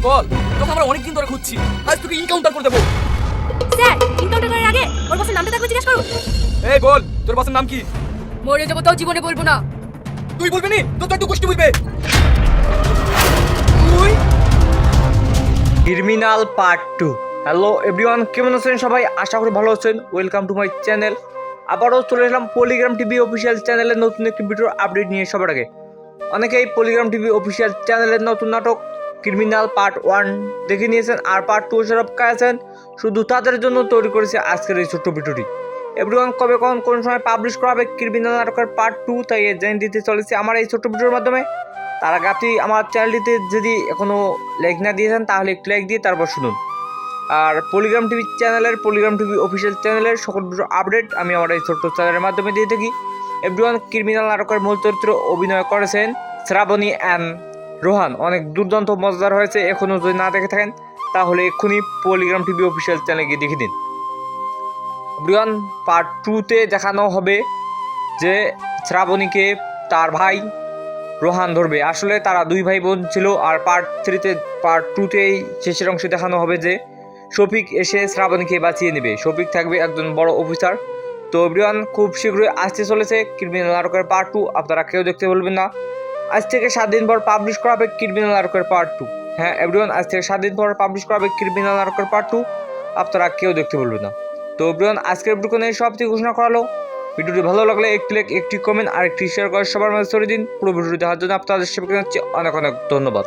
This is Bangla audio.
করবি বল তোকে আমরা অনেকদিন ধরে খুঁজছি। আজ তোকে ইনকাউন্টার করে দেবো। স্যার ইনকাউন্টার করার আগে ওর বসের নামটা তাকে জিজ্ঞেস করুন। এই বল তোর বসের নাম কি? মরে যাব তাও জীবনে বলব না। তুই বলবি নি? তো তুই একটু গোষ্ঠী বলবে। তুই? Criminal part two hello everyone কেমন আছেন সবাই? আশা করি ভালো আছেন। ওয়েলকাম টু মাই চ্যানেল আবারও চলে এলাম পলিগ্রাম টিভি অফিসিয়াল চ্যানেলের নতুন একটি ভিডিওর আপডেট নিয়ে সবার আগে। অনেকেই পলিগ্রাম টিভি অফিসিয়াল চ্যানেলের নতুন নাটক ক্রিমিনাল পার্ট ওয়ান দেখে নিয়েছেন আর পার্ট টু অপেক্ষায় আছেন শুধু তাদের জন্য তৈরি করেছে আজকের এই ছোট্ট ভিডিওটি। এভরিওয়ান, কবে, কখন, কোন সময় পাবলিশ করা হবে ক্রিমিনাল নাটকের পার্ট টু, তাই জেনে দিতে চলেছে আমার এই ছোট্ট ভিডিওর মাধ্যমে। তার আগে আপনি আমার চ্যানেলটিতে যদি এখনও লাইক না দিয়েছেন, তাহলে একটু লাইক দিয়ে তারপর শুনুন। আর পলিগ্রাম টিভি চ্যানেলের পলিগ্রাম টিভি অফিসিয়াল চ্যানেলের সকল ভিডিও আপডেট আমি আমার এই ছোট্ট চ্যানেলের মাধ্যমে দিয়ে থাকি। এভরিওয়ান, ক্রিমিনাল নাটকের মূল চরিত্র অভিনয় করেছেন শ্রাবণী অ্যান রোহান, অনেক দুর্দান্ত, মজাদার হয়েছে। এখনও যদি না দেখে থাকেন, তাহলে এক্ষুনি পলিগ্রাম টিভি অফিসিয়াল চ্যানেলে গিয়ে দেখে দিন। এভরিওয়ান পার্ট টুতে দেখানো হবে যে শ্রাবণীকে তার ভাই রোহান ধরবে। আসলে তারা দুই ভাই বোন ছিল, আর পার্ট থ্রিতে পার্ট টুতেই শেষের অংশে দেখানো হবে যে শফিক এসে শ্রাবণীকে বাঁচিয়ে নেবে। শফিক থাকবে একজন বড় অফিসার। তো এভরিওয়ান খুব শীঘ্রই আসতে চলেছে। ক্রিমিনাল নাটকের পার্ট টু আপনারা কেউ দেখতে বলবেন না। আজ থেকে সাত দিন পর পাবলিশ করা হবে ক্রিমিনাল আর্কের পার্ট টু হ্যাঁ এভরিওয়ান আজ থেকে সাত দিন পর পাবলিশ করা হবে ক্রিমিনাল আর্কের পার্ট টু আপনারা কেউ দেখতে বলবেন না। তো এভরিওয়ান আজকের ভিডিও সব থেকে ঘোষণা করালো। ভিডিওটি ভালো লাগলে একটি লাইক একটি কমেন্ট আর একটি শেয়ার করে সবার মাঝে ছড়িয়ে দিন। পুরো ভিডিওটি দেখার জন্য আপনাদের সবাইকে জানাচ্ছি। অনেক অনেক ধন্যবাদ।